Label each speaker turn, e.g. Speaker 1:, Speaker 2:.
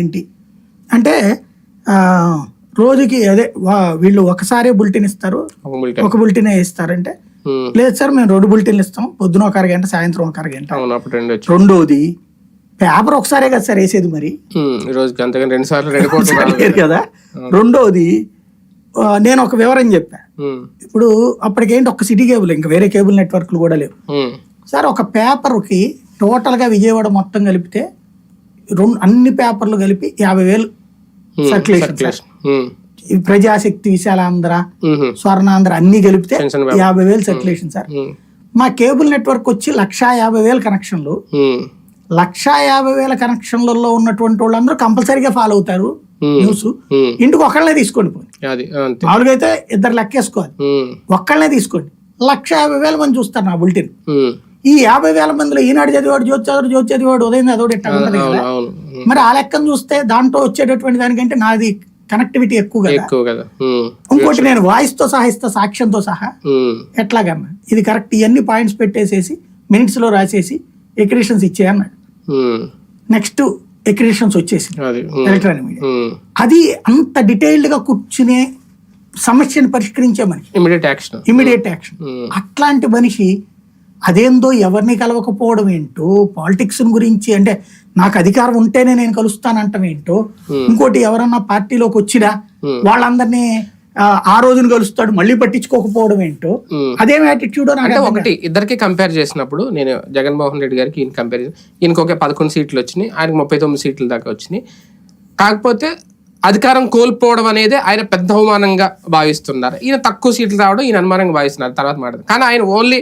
Speaker 1: ఏంటి? అంటే రోజుకి అదే వీళ్ళు ఒకసారి బులెటిన్ ఇస్తారు
Speaker 2: ఒక బులెటిన్.
Speaker 1: ఒక ఇస్తారంటే. లేదు సార్ మేము రెండు బులెటిన్లు ఇస్తాం పొద్దున ఒక అరగంట సాయంత్రం ఒక అరగంట. రెండోది పేపర్ ఒకసారే కదా సార్ వేసేది మరి.
Speaker 2: రెండు సార్లు
Speaker 1: కదా. రెండోది నేను ఒక వివరం చెప్పా. ఇప్పుడు అప్పటికేంటి ఒక్క సిటీ కేబుల్ ఇంకా వేరే కేబుల్ నెట్వర్క్లు కూడా లేవు. సార్ ఒక పేపర్కి టోటల్గా విజయవాడ మొత్తం కలిపితే రెండు అన్ని పేపర్లు కలిపి యాభై వేలు సర్క్యులేషన్ సార్.
Speaker 2: సర్క్యులేషన్. ఉమ్,
Speaker 1: ఈ ప్రజాశక్తి విశాలాంధ్ర
Speaker 2: ఉమ్,
Speaker 1: స్వర్ణాంధ్ర అన్ని కలిపితే. యాభై వేలు సర్క్యులేషన్ సార్ మా కేబుల్ నెట్వర్క్ వచ్చి లక్షా యాభై వేల కనెక్షన్లు. లక్షా యాభై వేల కనెక్షన్లలో ఉన్నటువంటి వాళ్ళందరూ కంపల్సరీగా ఫాలో అవుతారు న్యూస్ ఇంటికి ఒకళ్ళనే తీసుకోండి మామూలుగా అయితే ఇద్దరు లెక్కేసుకోవాలి. ఒక్కళ్ళనే తీసుకోండి. లక్ష యాభై వేల మంది చూస్తారు నా బులెటిన్. ఈ యాభై వేల మందిలో ఈనాడు చదివాడు జ్యోతి చదువు జ్యోతి చదివాడు ఉదయం చదివాడు ఇట్లా ఉంటది కదా? మరి ఆ లెక్కను చూస్తే దాంట్లో వచ్చేటటువంటి దానికంటే నాది కనెక్టివిటీ ఎక్కువ కదా. ఇంకోటి నేను వాయిస్తో సహా ఇస్తా సాక్ష్యంతో సహా. ఎట్లాగన్నా? ఇది కరెక్ట్ ఇవన్నీ పాయింట్స్ పెట్టేసేసి మినిట్స్లో రాసేసి ఎక్రిషన్స్ ఇచ్చేయన్నాడు నెక్స్ట్ ఎక్రిషన్స్
Speaker 2: ఉమ్,
Speaker 1: ఎలక్ట్రానిక్ మీడియా అది అంత డీటెయిల్డ్గా కూర్చునే సమస్యను పరిష్కరించే మనిషి.
Speaker 2: ఇమీడియట్ యాక్షన్
Speaker 1: ఇమీడియట్ యాక్షన్ అట్లాంటి మనిషి అదేందో ఎవరిని కలవకపోవడం ఏంటో పాలిటిక్స్ గురించి అంటే నాకు అధికారం ఉంటేనే నేను కలుస్తానంటం ఏంటో ఇంకోటి ఎవరన్నా పార్టీలోకి వచ్చినా
Speaker 2: Hmm.
Speaker 1: వాళ్ళందరినీ ఆ, రోజున కలుస్తాడు మళ్ళీ పట్టించుకోకపోవడం ఏంటో
Speaker 2: ఉమ్.
Speaker 1: అదేం యాటిట్యూడో
Speaker 2: అంటే ఒకటి ఇద్దరికి కంపేర్ చేసినప్పుడు నేను జగన్మోహన్ రెడ్డి గారికి ఈయన కంపేర్ ఈయనకి ఒక పదకొండు సీట్లు వచ్చినాయి ఆయనకి ముప్పై తొమ్మిది సీట్ల దాకా వచ్చినాయి. కాకపోతే అధికారం కోల్పోవడం అనేది ఆయన పెద్ద అవమానంగా భావిస్తున్నారు. ఈయన తక్కువ సీట్లు రావడం ఈయన అనుమానంగా భావిస్తున్నారు. తర్వాత మాట కానీ ఆయన ఓన్లీ